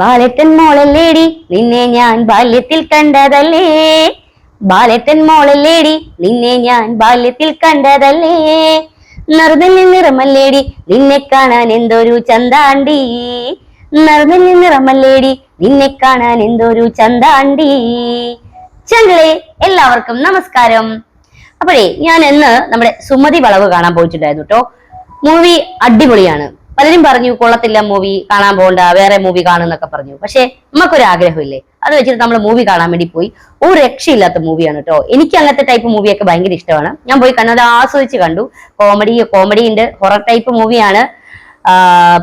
ബാലറ്റൻ മോളല്ലേടി നിന്നെ ഞാൻ ബാല്യത്തിൽ കണ്ടതല്ലേ? ബാലറ്റൻ മോളല്ലേടി നിന്നെ ഞാൻ ബാല്യത്തിൽ കണ്ടതല്ലേ? നറുതല്ലിൽ നിറമല്ലേടി നിന്നെ കാണാൻ എന്തൊരു ചന്താണ്ടി? നറുതല്ലിൽ നിറമല്ലേടി നിന്നെ കാണാൻ എന്തൊരു ചന്താണ്ടി? ചങ്ങളെ എല്ലാവർക്കും നമസ്കാരം. അപ്പോഴേ ഞാൻ ഇന്ന് നമ്മുടെ സുമതി വളവ് കാണാൻ പോയിട്ടുണ്ടായിരുന്നു കേട്ടോ മൂവി അടിപൊളിയാണ്. പലരും പറഞ്ഞു കൊള്ളത്തില്ല മൂവി കാണാൻ പോകണ്ട വേറെ മൂവി കാണുന്നൊക്കെ പറഞ്ഞു. പക്ഷെ നമുക്കൊരു ആഗ്രഹമില്ലേ? അത് വെച്ചിട്ട് നമ്മൾ മൂവി കാണാൻ വേണ്ടി പോയി. ഒരു രക്ഷയില്ലാത്ത മൂവിയാണ് കേട്ടോ. എനിക്ക് അങ്ങനത്തെ ടൈപ്പ് മൂവിയൊക്കെ ഭയങ്കര ഇഷ്ടമാണ്. ഞാൻ പോയി കണ്ടത് ആസ്വദിച്ച് കണ്ടു. കോമഡി കോമഡി ഉണ്ട്. ഹൊറർ ടൈപ്പ് മൂവിയാണ്.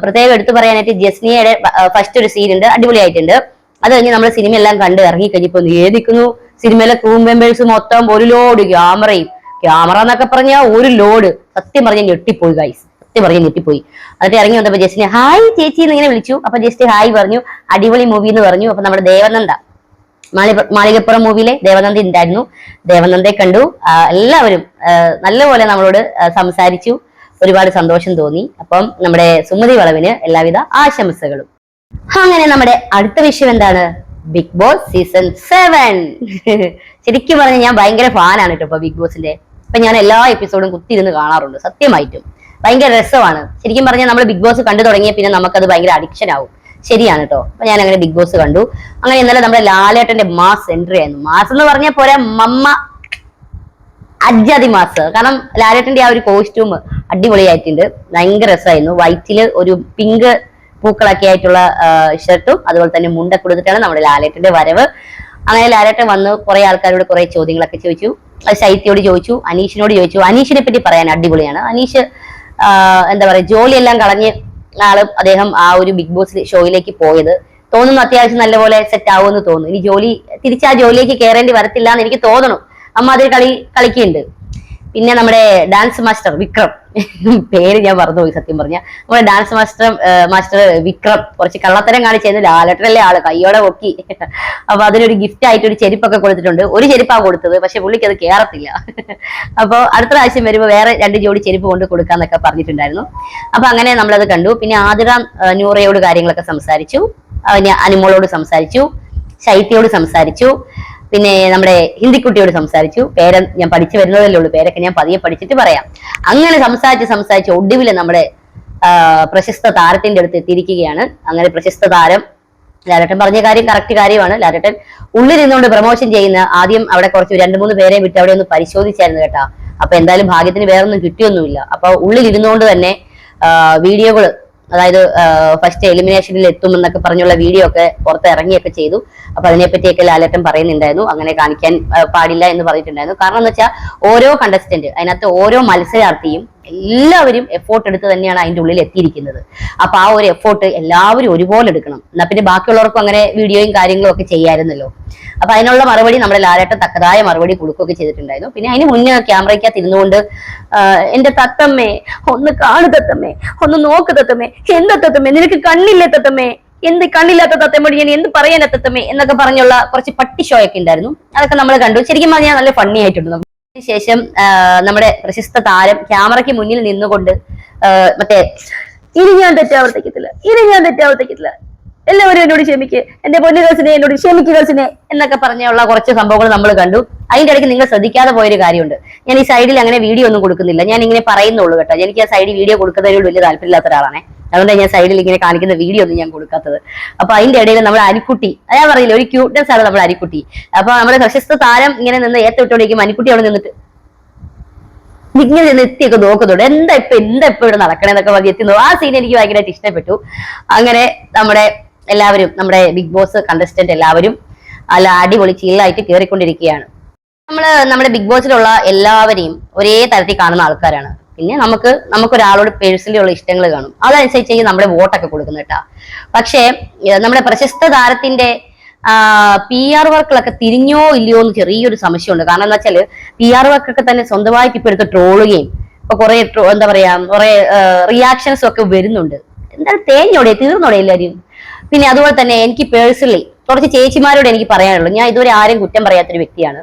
പ്രത്യേകം എടുത്തു പറയാനായിട്ട് ജസ്നിയുടെ ഫസ്റ്റ് ഒരു സീൻ ഉണ്ട്. അടിപൊളിയായിട്ടുണ്ട്. അത് കഴിഞ്ഞ് നമ്മൾ സിനിമ എല്ലാം കണ്ട് ഇറങ്ങി കഴിഞ്ഞപ്പോ ഏതിക്കുന്നു സിനിമയിലെ ക്രൂ മെമ്പേഴ്സ് മൊത്തം ഒരു ലോഡ് ക്യാമറയും ക്യാമറ എന്നൊക്കെ പറഞ്ഞാൽ ഒരു ലോഡ് സത്യം പറഞ്ഞ ഞെട്ടിപ്പോയി ഗൈസ് സത്യം പറഞ്ഞ് ഞെട്ടിപ്പോയി. എന്നിട്ട് ഇറങ്ങി വന്നപ്പോ ജസ്റ്റിനെ ഹായ് ചേച്ചി എന്ന് ഇങ്ങനെ വിളിച്ചു. അപ്പൊ ജസ്റ്റ് ഹായ് പറഞ്ഞു അടിപൊളി മൂവി എന്ന് പറഞ്ഞു. അപ്പൊ നമ്മുടെ ദേവനന്ദ മാളി മാളികപ്പുറം മൂവിയിലെ ദേവനന്ദ ഉണ്ടായിരുന്നു. ദേവനന്ദയെ കണ്ടു. എല്ലാവരും നല്ലപോലെ നമ്മളോട് സംസാരിച്ചു. ഒരുപാട് സന്തോഷം തോന്നി. അപ്പം നമ്മുടെ സുമതി വളവിന് എല്ലാവിധ ആശംസകളും. അങ്ങനെ നമ്മുടെ അടുത്ത വിഷയം എന്താണ്? Bigg Boss season seven. ശരിക്കും പറഞ്ഞു ഞാൻ ഭയങ്കര ഫാനാണ് കേട്ടോ ഇപ്പൊ ബിഗ് ബോസിന്റെ. ഇപ്പൊ ഞാൻ എല്ലാ എപ്പിസോഡും കുത്തിയിരുന്ന് കാണാറുണ്ട്. സത്യമായിട്ടും. ഭയങ്കര രസമാണ്. ശരിക്കും പറഞ്ഞാൽ നമ്മൾ ബിഗ് ബോസ് കണ്ടു തുടങ്ങിയ പിന്നെ നമുക്കത് ഭയങ്കര അഡിക്ഷൻ ആവും. ശരിയാണ് കേട്ടോ അപ്പൊ ഞാൻ അങ്ങനെ ബിഗ് ബോസ് കണ്ടു. അങ്ങനെ ഇന്നലെ നമ്മുടെ ലാലേട്ടന്റെ മാസ് എൻട്രി ആയിരുന്നു. മാസ് എന്ന് പറഞ്ഞാൽ പോലെ മമ്മ അജാതി മാസ് കാരണം ലാലേട്ടന്റെ ആ ഒരു കോസ്റ്റ്യൂം അടിപൊളിയായിട്ടുണ്ട്. ഭയങ്കര രസമായിരുന്നു. വൈറ്റിൽ ഒരു പിങ്ക് പൂക്കളൊക്കെ ആയിട്ടുള്ള ഷർട്ടും അതുപോലെ തന്നെ മുണ്ട കൊടുത്തിട്ടാണ് നമ്മുടെ ലാലേട്ടന്റെ വരവ്. അങ്ങനെ ലാലേട്ടൻ വന്ന് കുറെ ആൾക്കാരോട് കുറെ ചോദ്യങ്ങളൊക്കെ ചോദിച്ചു. അത് ശൈത്യയോട് ചോദിച്ചു അനീഷിനോട് ചോദിച്ചു. അനീഷിനെ പറ്റി പറയാൻ അടിപൊളിയാണ്. അനീഷ് എന്താ പറയാ ജോലിയെല്ലാം കളഞ്ഞ് ആൾ അദ്ദേഹം ആ ഒരു ബിഗ് ബോസ് ഷോയിലേക്ക് പോയത്. തോന്നുന്നു അത്യാവശ്യം നല്ലപോലെ സെറ്റ് ആവുമെന്ന് തോന്നുന്നു. ഇനി ജോലി തിരിച്ച് ആ ജോലിയിലേക്ക് കയറേണ്ടി വരത്തില്ല എന്ന് എനിക്ക് തോന്നണു. അമ്മ അതിൽ കളി കളിക്കുന്നുണ്ട്. പിന്നെ നമ്മുടെ ഡാൻസ് മാസ്റ്റർ വിക്രം. പേര് ഞാൻ മറന്നുപോയി സത്യം പറഞ്ഞ. നമ്മുടെ ഡാൻസ് മാസ്റ്റർ മാസ്റ്റർ വിക്രം. കുറച്ച് കള്ളത്തരം കാണിച്ചായിരുന്നു ലാലട്ടറല്ലേ ആൾ? കയ്യോടെ പൊക്കി. അപ്പൊ അതിനൊരു ഗിഫ്റ്റ് ആയിട്ട് ഒരു ചെരുപ്പൊക്കെ കൊടുത്തിട്ടുണ്ട്. ഒരു ചെരുപ്പാ കൊടുത്തത് പക്ഷെ പുള്ളിക്ക് അത് കേറത്തില്ല. അപ്പൊ അടുത്ത പ്രാവശ്യം വരുമ്പോൾ വേറെ രണ്ട് ജോഡി ചെരുപ്പ് കൊണ്ട് കൊടുക്കാന്നൊക്കെ പറഞ്ഞിട്ടുണ്ടായിരുന്നു. അപ്പൊ അങ്ങനെ നമ്മളത് കണ്ടു. പിന്നെ ആതിര നൂറയോട് കാര്യങ്ങളൊക്കെ സംസാരിച്ചു. അനിമോളോട് സംസാരിച്ചു. ശൈത്യയോട് സംസാരിച്ചു. പിന്നെ നമ്മുടെ ഹിന്ദിക്കുട്ടിയോട് സംസാരിച്ചു. പേര ഞാൻ പഠിച്ചു വരുന്നതല്ലേ ഉള്ളൂ. പേരൊക്കെ ഞാൻ പതിയെ പഠിച്ചിട്ട് പറയാം. അങ്ങനെ സംസാരിച്ച് സംസാരിച്ച് ഒടുവിൽ നമ്മുടെ പ്രശസ്ത താരത്തിന്റെ അടുത്ത് എത്തിയിരിക്കുകയാണ്. അങ്ങനെ പ്രശസ്ത താരം ലാലട്ടൻ പറഞ്ഞ കാര്യം കറക്റ്റ് കാര്യമാണ്. ലാലട്ടൻ ഉള്ളിൽ നിന്നുകൊണ്ട് പ്രൊമോഷൻ ചെയ്യുന്ന ആദ്യം അവിടെ കുറച്ച് രണ്ട് മൂന്ന് പേരെ വിട്ട് അവിടെ ഒന്ന് പരിശോധിച്ചായിരുന്നു കേട്ടാ. അപ്പൊ എന്തായാലും ഭാഗ്യത്തിന് വേറൊന്നും കിട്ടിയൊന്നുമില്ല. അപ്പൊ ഉള്ളിലിരുന്നുകൊണ്ട് തന്നെ വീഡിയോകൾ അതായത് ഫസ്റ്റ് എലിമിനേഷനിൽ എത്തും എന്നൊക്കെ പറഞ്ഞുള്ള വീഡിയോ ഒക്കെ പുറത്ത് ഇറങ്ങിയൊക്കെ ചെയ്തു. അപ്പൊ അതിനെപ്പറ്റിയൊക്കെ ലാലേട്ടൻ പറയുന്നുണ്ടായിരുന്നു. അങ്ങനെ കാണിക്കാൻ പാടില്ല എന്ന് പറഞ്ഞിട്ടുണ്ടായിരുന്നു. കാരണം എന്ന് വെച്ചാൽ ഓരോ കണ്ടസ്റ്റന്റ് അതിനകത്ത് ഓരോ മത്സരാർത്ഥിയും എല്ലാവരും എഫോർട്ട് എടുത്ത് തന്നെയാണ് അതിന്റെ ഉള്ളിൽ എത്തിയിരിക്കുന്നത്. അപ്പൊ ആ ഒരു എഫോർട്ട് എല്ലാവരും ഒരുപോലെ എടുക്കണം. എന്നാ പിന്നെ ബാക്കിയുള്ളവർക്കും അങ്ങനെ വീഡിയോയും കാര്യങ്ങളും ഒക്കെ ചെയ്യാമായിരുന്നല്ലോ അപ്പൊ അതിനുള്ള മറുപടി നമ്മുടെ ലാലേട്ടൻ തക്കതായ മറുപടി കൊടുക്കുകയൊക്കെ ചെയ്തിട്ടുണ്ടായിരുന്നു. പിന്നെ അതിന് മുന്നേ ക്യാമറയ്ക്കകത്ത് ഇരുന്നുകൊണ്ട് എന്റെ തത്തമ്മേ ഒന്ന് കാണു തത്തമ്മേ ഒന്ന് നോക്ക് തത്തമ്മേ എന്താ തത്തമ്മേ നിനക്ക് കണ്ണില്ലേ തത്തമ്മേ? എന്ത് കണ്ണില്ലാത്ത തത്തമ്മടി ഞാൻ എന്ത് പറയാൻ തത്തമ്മേ? എന്നൊക്കെ പറഞ്ഞുള്ള കുറച്ച് പട്ടി ഷോയൊക്കെ ഉണ്ടായിരുന്നു. അതൊക്കെ നമ്മൾ കണ്ടു. ശരിക്കും പറഞ്ഞാൽ നല്ല ഫണ്ണി ആയിട്ടുണ്ട്. ആ, നമ്മുടെ പ്രശസ്ത താരം ക്യാമറയ്ക്ക് മുന്നിൽ നിന്നുകൊണ്ട് മറ്റേ ഇനി ഞാൻ തെറ്റാവർത്തിക്കത്തില്ല ഇനി ഞാൻ തെറ്റാവർത്തിക്കത്തില്ല എല്ലാവരും എന്നോട് ക്ഷമിക്ക് എന്റെ പൊന്നു ഗേൾസിനെ എന്നോട് ക്ഷമിക്ക് ഗേൾസിനെ എന്നൊക്കെ പറഞ്ഞുള്ള കുറച്ച് സംഭവങ്ങൾ നമ്മൾ കണ്ടു. അതിന്റെ ഇടയ്ക്ക് നിങ്ങൾ ശ്രദ്ധിക്കാതെ പോയൊരു കാര്യമുണ്ട്. ഞാൻ ഈ സൈഡിൽ അങ്ങനെ വീഡിയോ ഒന്നും കൊടുക്കുന്നില്ല. ഞാൻ ഇങ്ങനെ പറയുന്നുള്ളൂ കേട്ടോ. എനിക്ക് ആ സൈഡിൽ വീഡിയോ കൊടുക്കുന്നതിനോട് വലിയ താല്പര്യമില്ലാത്ത ഒരാളാണ്. അതുകൊണ്ട് ഞാൻ സൈഡിൽ ഇങ്ങനെ കാണിക്കുന്ന വീഡിയോ ഒന്നും ഞാൻ കൊടുക്കാത്തത്. അപ്പൊ അതിന്റെ ഇടയിൽ നമ്മുടെ അരിക്കുട്ടി ഞാൻ പറയില്ല ഒരു ക്യൂട്ട്നെസ് ആണ് നമ്മുടെ അരിക്കുട്ടി. അപ്പൊ നമ്മുടെ പ്രശസ്ത താരം ഇങ്ങനെ നിന്ന് ഏത്തവിട്ടോടേക്കും അനിക്കുട്ടി അവിടെ നിന്നിട്ട് ഇങ്ങനെ എത്തിയൊക്കെ നോക്കുന്നുണ്ട്. എന്താ ഇപ്പൊ എന്താ ഇപ്പൊ ഇവിടെ നടക്കണേന്നൊക്കെ പറഞ്ഞ് എത്തി ആ സീൻ എനിക്ക് ഭയങ്കരമായിട്ട് ഇഷ്ടപ്പെട്ടു. അങ്ങനെ നമ്മുടെ എല്ലാവരും നമ്മുടെ ബിഗ് ബോസ് കണ്ടസ്റ്റന്റ് എല്ലാവരും അല്ല അടിപൊളി ചില്ലായിട്ട് കയറിക്കൊണ്ടിരിക്കുകയാണ് നമ്മൾ നമ്മുടെ ബിഗ് ബോസിലുള്ള എല്ലാവരെയും ഒരേ തരത്തിൽ കാണുന്ന ആൾക്കാരാണ്. പിന്നെ നമുക്ക് നമുക്കൊരാളോട് പേഴ്സണലി ഉള്ള ഇഷ്ടങ്ങൾ കാണും. അതനുസരിച്ച് നമ്മുടെ വോട്ടൊക്കെ കൊടുക്കുന്നത് കേട്ടാ. പക്ഷേ നമ്മുടെ പ്രശസ്ത താരത്തിന്റെ പി ആർ വർക്കിലൊക്കെ തിരിഞ്ഞോ ഇല്ലയോ എന്ന് ചെറിയൊരു സംശയമുണ്ട്. കാരണം എന്താ വെച്ചാൽ പി ആർ വർക്കൊക്കെ തന്നെ സ്വന്തമായിട്ട് ഇപ്പൊ എടുത്ത് ട്രോളുകയും ഇപ്പൊ കുറെ എന്താ പറയാ കുറെ റിയാക്ഷൻസും ഒക്കെ വരുന്നുണ്ട്. എന്തായാലും തേഞ്ഞോടെ തീർന്നോടെ എല്ലാവരും. പിന്നെ അതുപോലെ തന്നെ എനിക്ക് പേഴ്സണലി കുറച്ച് ചേച്ചിമാരോട് എനിക്ക് പറയാനുള്ളൂ. ഞാൻ ഇതുവരെ ആരും കുറ്റം പറയാത്തൊരു വ്യക്തിയാണ്.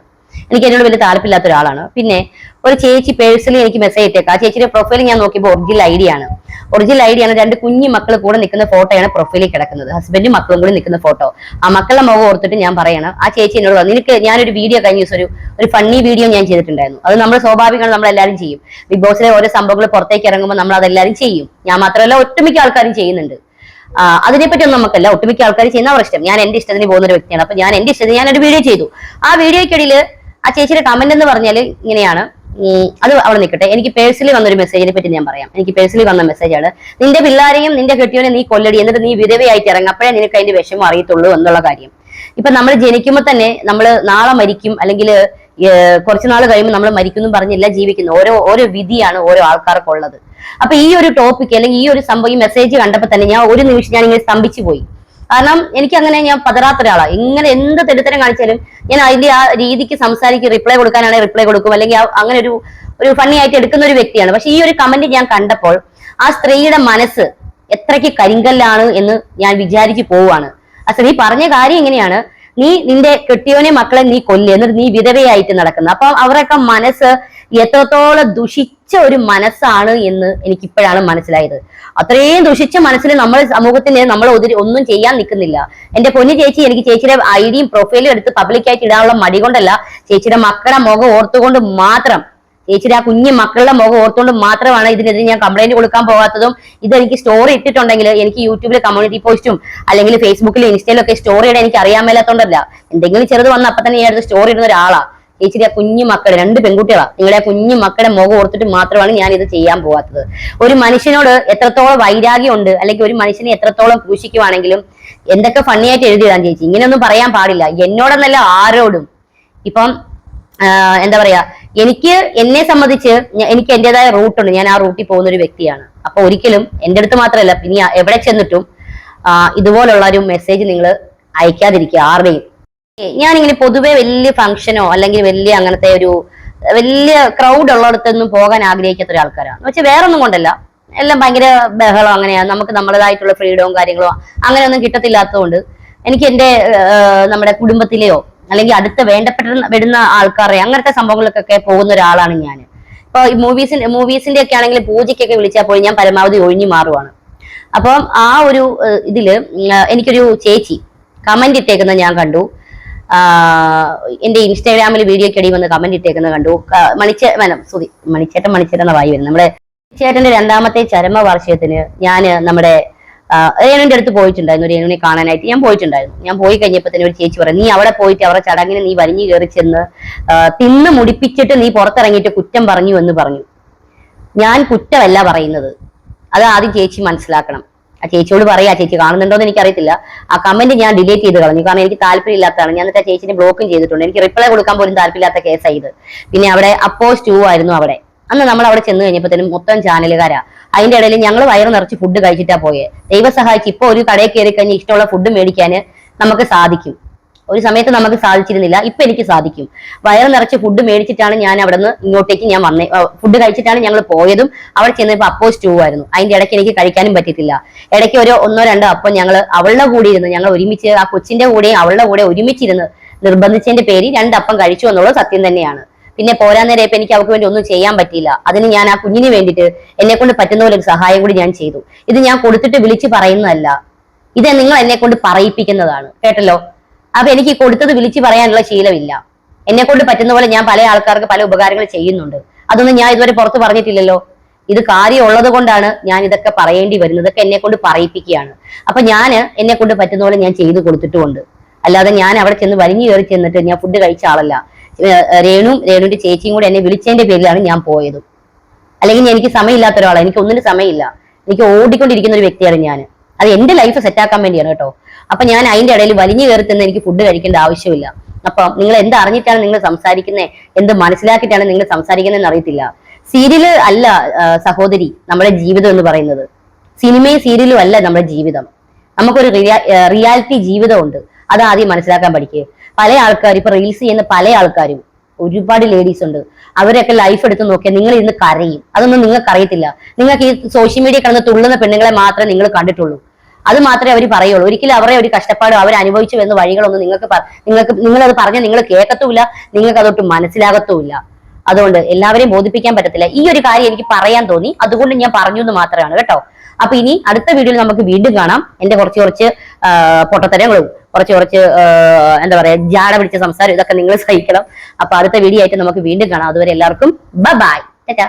എനിക്ക് എന്നോട് വലിയ താല്പര്യമില്ലാത്ത ഒരാളാണ്. പിന്നെ ഒരു ചേച്ചി പേഴ്സണലി എനിക്ക് മെസ്സേജ് ഇട്ടേക്കാം. ആ ചേച്ചിയുടെ പ്രൊഫൈൽ ഞാൻ നോക്കിയപ്പോൾ ഒറിജിനൽ ഐ ഡി ആണ്. ഒറിജിനൽ ഐ ഡി ആണ് രണ്ട് കുഞ്ഞു മക്കൾ കൂടെ നിൽക്കുന്ന ഫോട്ടോയാണ് പ്രൊഫൈലിൽ കിടക്കുന്നത്. ഹസ്ബൻഡും മക്കളും കൂടി നിൽക്കുന്ന ഫോട്ടോ ആ മക്കളുടെ മുഖം ഓർത്തിട്ട് ഞാൻ പറയണം ആ ചേച്ചി എന്നോട് പറഞ്ഞു നിനക്ക് ഞാനൊരു വീഡിയോ കഴിഞ്ഞ ദിവസം ഒരു ഒരു ഫണ്ണി വീഡിയോ ഞാൻ ചെയ്തിട്ടുണ്ടായിരുന്നു. അത് നമ്മൾ സ്വാഭാവികമാണ് നമ്മൾ എല്ലാവരും ചെയ്യും. ബിഗ് ബോസിലെ ഓരോ സംഭവങ്ങൾ പുറത്തേക്ക് ഇറങ്ങുമ്പോൾ നമ്മൾ അതെല്ലാവരും ചെയ്യും. ഞാൻ മാത്രമല്ല ഒട്ടുമിക്ക ആൾക്കാരും ചെയ്യുന്നുണ്ട്. അതിനെപ്പറ്റി ഒന്നും നമുക്കല്ല. ഒട്ടുമിക്ക ആൾക്കാർ ചെയ്യുന്ന ഇഷ്ടം. ഞാൻ എന്റെ ഇഷ്ടത്തിന് പോകുന്ന ഒരു വ്യക്തിയാണ്. അപ്പൊ ഞാൻ എന്റെ ഇഷ്ടത്തിന് ഞാനൊരു വീഡിയോ ചെയ്തു. ആ വീഡിയോയ്ക്കിടയിൽ ആ ചേച്ചിയുടെ കമന്റ് എന്ന് പറഞ്ഞാൽ ഇങ്ങനെയാണ്. അത് അവിടെ നിൽക്കട്ടെ. എനിക്ക് പേഴ്സണലി വന്ന ഒരു മെസ്സേജിനെ പറ്റി ഞാൻ പറയാം. എനിക്ക് പേഴ്സണലി വന്ന മെസ്സേജാണ് നിന്റെ പിള്ളേരെയും നിന്റെ കെട്ടിയോനെ നീ കൊല്ലടി. എന്നിട്ട് നീ വിധവയായിട്ട് ഇറങ്ങും. അപ്പോഴേ നിനക്ക് അതിന്റെ വിഷമം അറിയത്തുള്ളൂ എന്നുള്ള കാര്യം. ഇപ്പൊ നമ്മൾ ജനിക്കുമ്പോൾ തന്നെ നമ്മൾ നാളെ മരിക്കും. അല്ലെങ്കിൽ കുറച്ച് നാൾ കഴിയുമ്പോൾ നമ്മൾ മരിക്കുന്നു പറഞ്ഞില്ല ജീവിക്കുന്നു. ഓരോ ഓരോ വിധിയാണ് ഓരോ ആൾക്കാർക്കുള്ളത്. അപ്പൊ ഈ ഒരു ടോപ്പിക് അല്ലെങ്കിൽ ഈ ഒരു സംഭവം ഈ മെസ്സേജ് കണ്ടപ്പോൾ തന്നെ ഞാൻ ഒരു നിമിഷം ഞാൻ ഇങ്ങനെ സ്തംഭിച്ചു പോയി. കാരണം എനിക്ക് അങ്ങനെ ഞാൻ പതറാത്ത ഒരാളാണ് ഇങ്ങനെ എന്ത് തെറ്റിത്തരം കാണിച്ചാലും ഞാൻ അതിന്റെ ആ രീതിക്ക് സംസാരിക്കും റിപ്ലൈ കൊടുക്കാനാണെങ്കിൽ റിപ്ലൈ കൊടുക്കും അല്ലെങ്കിൽ അങ്ങനെ ഒരു ഒരു ഫണ്ണി ആയിട്ട് എടുക്കുന്ന ഒരു വ്യക്തിയാണ്. പക്ഷെ ഈ ഒരു കമന്റ് ഞാൻ കണ്ടപ്പോൾ ആ സ്ത്രീയുടെ മനസ്സ് എത്രയ്ക്ക് കരിങ്കല്ലാണ് എന്ന് ഞാൻ വിചാരിച്ചു പോവാണ് ആ സ്ത്രീ പറഞ്ഞ കാര്യം ഇങ്ങനെയാണ്. നീ നിന്റെ കെട്ടിയോനെ മക്കളെ നീ കൊല്ലി. എന്നിട്ട് നീ വിധവയായിട്ട് നടക്കുന്നു. അപ്പൊ അവരൊക്കെ മനസ്സ് എത്രത്തോളം ദുഷിച്ച ഒരു മനസ്സാണ് എന്ന് എനിക്ക് ഇപ്പോഴാണ് മനസ്സിലായത്. അത്രയും ദുഷിച്ച മനസ്സിൽ നമ്മൾ സമൂഹത്തിന് നമ്മൾ ഒന്നും ചെയ്യാൻ നിൽക്കുന്നില്ല. എന്റെ പൊന്നു ചേച്ചി എനിക്ക് ചേച്ചിയുടെ ഐഡിയും പ്രൊഫൈലും എടുത്ത് പബ്ലിക്കായിട്ട് ഇടാനുള്ള മടി കൊണ്ടല്ല ചേച്ചിയുടെ മക്കളുടെ മുഖം ഓർത്തുകൊണ്ട് മാത്രം ചേച്ചിയുടെ ആ കുഞ്ഞു മക്കളുടെ മുഖം ഓർത്തുകൊണ്ട് മാത്രമാണ് ഇതിനെതിരെ ഞാൻ കംപ്ലൈന്റ് കൊടുക്കാൻ പോകാത്തതും ഇത് എനിക്ക് സ്റ്റോറി ഇട്ടിട്ടുണ്ടെങ്കിൽ എനിക്ക് യൂട്യൂബിൽ കമ്മ്യൂണിറ്റി പോസ്റ്റും അല്ലെങ്കിൽ ഫേസ്ബുക്കിലും ഇൻസ്റ്റയിലും ഒക്കെ സ്റ്റോറി ഇടാൻ എനിക്ക് അറിയാൻ മേലാത്തോണ്ടല്ല. എന്തെങ്കിലും ചെറുത് വന്ന അപ്പൊ തന്നെ ഞാൻ അടുത്ത് സ്റ്റോറി ഇടുന്ന ഒരാളാ. ചേച്ചിയുടെ ആ കുഞ്ഞു മക്കൾ രണ്ട് പെൺകുട്ടികളാ. നിങ്ങളുടെ കുഞ്ഞു മക്കളുടെ മുഖം ഓർത്തിട്ട് മാത്രമാണ് ഞാൻ ഇത് ചെയ്യാൻ പോകാത്തത്. ഒരു മനുഷ്യനോട് എത്രത്തോളം വൈരാഗ്യം ഉണ്ട് അല്ലെങ്കിൽ ഒരു മനുഷ്യനെ എത്രത്തോളം ക്രൂശിക്കുവാണെങ്കിലും എന്തൊക്കെ ഫണ്ണിയായിട്ട് എഴുതിയിടാൻ ചേച്ചി. ഇങ്ങനെയൊന്നും പറയാൻ പാടില്ല. എന്നോടെന്നല്ല ആരോടും. ഇപ്പം എന്താ പറയാ എനിക്ക് എന്നെ സംബന്ധിച്ച് എനിക്ക് എന്റേതായ റൂട്ടുണ്ട് ഞാൻ ആ റൂട്ടിൽ പോകുന്ന ഒരു വ്യക്തിയാണ്. അപ്പൊ ഒരിക്കലും എന്റെ അടുത്ത് മാത്രമല്ല ഇനി എവിടെ ചെന്നിട്ടും ഇതുപോലുള്ള ഒരു മെസ്സേജ് നിങ്ങൾ അയക്കാതിരിക്കുക ആരുടെയും. ഞാനിങ്ങനെ പൊതുവെ വലിയ ഫംഗ്ഷനോ അല്ലെങ്കിൽ വലിയ അങ്ങനത്തെ ഒരു വലിയ ക്രൗഡ് ഉള്ളിടത്തൊന്നും പോകാൻ ആഗ്രഹിക്കാത്ത ഒരു ആൾക്കാരാണ്. വെച്ചാൽ വേറെ ഒന്നും കൊണ്ടല്ല. എല്ലാം ഭയങ്കര ബഹളം അങ്ങനെയാണ് നമുക്ക് നമ്മളതായിട്ടുള്ള ഫ്രീഡവും കാര്യങ്ങളോ അങ്ങനെയൊന്നും കിട്ടത്തില്ലാത്തതുകൊണ്ട് എനിക്ക് എന്റെ നമ്മുടെ കുടുംബത്തിലെയോ അല്ലെങ്കിൽ അടുത്ത് വേണ്ടപ്പെട്ട വരുന്ന ആൾക്കാരെ അങ്ങനത്തെ സംഭവങ്ങൾക്കൊക്കെ പോകുന്ന ഒരാളാണ് ഞാൻ ഇപ്പൊ ഈ മൂവീസിന്റെ മൂവീസിന്റെ ഒക്കെ ആണെങ്കിൽ പൂജയ്ക്കൊക്കെ വിളിച്ചാൽ പോയി ഞാൻ പരമാവധി ഒഴിഞ്ഞു മാറുവാണ്. അപ്പം ആ ഒരു ഇതിൽ എനിക്കൊരു ചേച്ചി കമന്റ് ഇട്ടേക്കുന്ന ഞാൻ കണ്ടു. എന്റെ ഇൻസ്റ്റാഗ്രാമിൽ വീഡിയോക്കിടയിൽ വന്ന് കമന്റ് ഇട്ടേക്കുന്നത് കണ്ടു. മണിച്ചേ സോറി മണിച്ചേട്ടൻ മണിച്ചേട്ടൻ എന്ന വായി വരുന്നത്. നമ്മുടെ ചേട്ടന്റെ രണ്ടാമത്തെ ചരമ വാർഷികത്തിന് ഞാൻ നമ്മുടെ രേണുവിന്റെ അടുത്ത് പോയിട്ടുണ്ടായിരുന്നു. രേണുവിനെ കാണാനായിട്ട് ഞാൻ പോയിട്ടുണ്ടായിരുന്നു. ഞാൻ പോയി കഴിഞ്ഞപ്പോ തന്നെ ഒരു ചേച്ചി പറഞ്ഞു നീ അവിടെ പോയിട്ട് അവരുടെ ചടങ്ങിന് നീ വലിഞ്ഞു കയറി ചെന്ന് തിന്ന് മുടിപ്പിച്ചിട്ട് നീ പുറത്തിറങ്ങിയിട്ട് കുറ്റം പറഞ്ഞു എന്ന് പറഞ്ഞു. ഞാൻ കുറ്റമല്ല പറയുന്നത്. അത് ആദ്യം ചേച്ചി മനസ്സിലാക്കണം. ആ ചേച്ചിയോട് പറയാ ചേച്ചി കാണുന്നുണ്ടോ എന്ന് എനിക്കറിയത്തില്ല. ആ കമന്റ് ഞാൻ ഡിലീറ്റ് ചെയ്ത് കളഞ്ഞു. കാരണം എനിക്ക് താല്പര്യമില്ലാത്തതാണ്. ഞാൻ എന്നിട്ട് ആ ചേച്ചിനെ ബ്ലോക്കും ചെയ്തിട്ടുണ്ട്. എനിക്ക് റിപ്ലൈ കൊടുക്കാൻ പോലും താല്പര്യമില്ലാത്ത കേസായി ഇത്. പിന്നെ അവിടെ അപ്പോസ് ടു ആയിരുന്നു അവിടെ. അന്ന് നമ്മൾ അവിടെ ചെന്ന് കഴിഞ്ഞപ്പോഴത്തേനും മൊത്തം ചാനലുകാരാ. അതിന്റെ ഇടയിൽ ഞങ്ങൾ വയറ് നിറച്ച് ഫുഡ് കഴിച്ചിട്ടാ പോയെ. ദൈവ സഹായിച്ച് ഇപ്പൊ ഒരു കടയിൽ കയറി കഴിഞ്ഞ് ഇഷ്ടമുള്ള ഫുഡ് മേടിക്കാൻ നമുക്ക് സാധിക്കും. ഒരു സമയത്ത് നമുക്ക് സാധിച്ചിരുന്നില്ല ഇപ്പൊ എനിക്ക് സാധിക്കും. വയറ് നിറച്ച് ഫുഡ് മേടിച്ചിട്ടാണ് ഞാൻ അവിടെ നിന്ന് ഇങ്ങോട്ടേക്ക് ഞാൻ വന്നേ. ഫുഡ് കഴിച്ചിട്ടാണ് ഞങ്ങൾ പോയതും അവിടെ ചെന്നപ്പോ അപ്പോ സ്റ്റൂ ആയിരുന്നു. അതിന്റെ ഇടയ്ക്ക് എനിക്ക് കഴിക്കാനും പറ്റത്തില്ല ഇടയ്ക്ക് ഒരു ഒന്നോ രണ്ടോ അപ്പം ഞങ്ങൾ അവളുടെ കൂടെ ഇരുന്ന് ഞങ്ങൾ ഒരുമിച്ച് ആ കൊച്ചിന്റെ കൂടെയും അവളുടെ കൂടെ ഒരുമിച്ചിരുന്ന് നിർബന്ധിച്ചതിന്റെ പേര് രണ്ടപ്പം കഴിച്ചു എന്നുള്ളത് സത്യം തന്നെയാണ്. പിന്നെ പോരാൻ ഇപ്പൊ എനിക്ക് അവർക്ക് വേണ്ടി ഒന്നും ചെയ്യാൻ പറ്റിയില്ല. അതിന് ഞാൻ ആ കുഞ്ഞിന് വേണ്ടിയിട്ട് എന്നെ കൊണ്ട് പറ്റുന്ന പോലെ ഒരു സഹായം കൂടി ഞാൻ ചെയ്തു. ഇത് ഞാൻ കൊടുത്തിട്ട് വിളിച്ച് പറയുന്നതല്ല. ഇത് നിങ്ങൾ എന്നെ കൊണ്ട് പറയിപ്പിക്കുന്നതാണ്. കേട്ടല്ലോ? അപ്പൊ എനിക്ക് കൊടുത്തത് വിളിച്ച് പറയാനുള്ള ശീലമില്ല. എന്നെ കൊണ്ട് പറ്റുന്ന പോലെ ഞാൻ പല ആൾക്കാർക്ക് പല ഉപകാരങ്ങൾ ചെയ്യുന്നുണ്ട്. അതൊന്നും ഞാൻ ഇതുവരെ പുറത്ത് പറഞ്ഞിട്ടില്ലല്ലോ. ഇത് കാര്യം ഉള്ളത് കൊണ്ടാണ് ഞാൻ ഇതൊക്കെ പറയേണ്ടി വരുന്നത്. ഇതൊക്കെ എന്നെ കൊണ്ട് പറയിപ്പിക്കുകയാണ്. അപ്പൊ ഞാൻ എന്നെ കൊണ്ട് പറ്റുന്ന പോലെ ഞാൻ ചെയ്തു കൊടുത്തിട്ടുമുണ്ട്. അല്ലാതെ ഞാൻ അവിടെ ചെന്ന് വലിഞ്ഞു കയറി ചെന്നിട്ട് ഞാൻ ഫുഡ് കഴിച്ച ആളല്ല. രേണുവും രേണുവിന്റെ ചേച്ചിയും കൂടെ എന്നെ വിളിച്ചതിന്റെ പേരിലാണ് ഞാൻ പോയത്. അല്ലെങ്കിൽ എനിക്ക് സമയമില്ലാത്ത ഒരാളാണ്. എനിക്ക് ഒന്നിനും സമയമില്ല. എനിക്ക് ഓടിക്കൊണ്ടിരിക്കുന്ന ഒരു വ്യക്തിയാണ് ഞാൻ അത് എന്റെ ലൈഫ് സെറ്റാക്കാൻ വേണ്ടിയാണ് കേട്ടോ. അപ്പൊ ഞാൻ അതിന്റെ ഇടയിൽ വലിഞ്ഞു കയറി തന്നെ എനിക്ക് ഫുഡ് കഴിക്കേണ്ട ആവശ്യമില്ല. അപ്പൊ നിങ്ങൾ എന്ത് അറിഞ്ഞിട്ടാണ് നിങ്ങൾ സംസാരിക്കുന്നത് എന്ത് മനസ്സിലാക്കിയിട്ടാണ് നിങ്ങൾ സംസാരിക്കുന്നതെന്ന് അറിയത്തില്ല. സീരിയൽ അല്ല സഹോദരി നമ്മുടെ ജീവിതം എന്ന് പറയുന്നത്. സിനിമയും സീരിയലും അല്ല നമ്മുടെ ജീവിതം. നമുക്കൊരു റിയാ റിയാലിറ്റി ജീവിതമുണ്ട്. അത് ആദ്യം മനസ്സിലാക്കാൻ പഠിക്കുക പല ആൾക്കാർ ഇപ്പൊ റീൽസ് ചെയ്യുന്ന പല ആൾക്കാരും ഒരുപാട് ലേഡീസ് ഉണ്ട്. അവരൊക്കെ ലൈഫ് എടുത്ത് നോക്കിയാൽ നിങ്ങൾ ഇന്ന് കരയും. അതൊന്നും നിങ്ങൾക്ക് അറിയത്തില്ല. നിങ്ങൾക്ക് ഈ സോഷ്യൽ മീഡിയ കിടന്ന് തുള്ളുന്ന പെണ്ണുങ്ങളെ മാത്രമേ നിങ്ങൾ കണ്ടിട്ടുള്ളൂ. അത് മാത്രമേ അവർ പറയുള്ളൂ. ഒരിക്കലും അവരെ ഒരു കഷ്ടപ്പാടും അവർ അനുഭവിച്ചു എന്ന വഴികളൊന്നും നിങ്ങൾക്ക് നിങ്ങൾക്ക് നിങ്ങൾ അത് പറഞ്ഞാൽ നിങ്ങൾ കേൾക്കത്തുമില്ല. നിങ്ങൾക്ക് അതൊട്ട് മനസ്സിലാകത്തുമില്ല. അതുകൊണ്ട് എല്ലാവരെയും ബോധിപ്പിക്കാൻ പറ്റത്തില്ല. ഈ ഒരു കാര്യം എനിക്ക് പറയാൻ തോന്നി. അതുകൊണ്ട് ഞാൻ പറഞ്ഞു എന്ന് മാത്രമാണ് കേട്ടോ. അപ്പൊ ഇനി അടുത്ത വീഡിയോയിൽ നമുക്ക് വീണ്ടും കാണാം. എന്റെ കുറച്ച് കുറച്ച് പൊട്ടത്തരങ്ങളും. കുറച്ച് കുറച്ച് എന്താ പറയാ ജാട പിടിച്ച സംസാരം ഇതൊക്കെ നിങ്ങൾ സഹിക്കണം. അപ്പൊ അടുത്ത വീഡിയോ ആയിട്ട് നമുക്ക് വീണ്ടും കാണാം. അതുവരെ എല്ലാവർക്കും ബൈ ടാറ്റാ.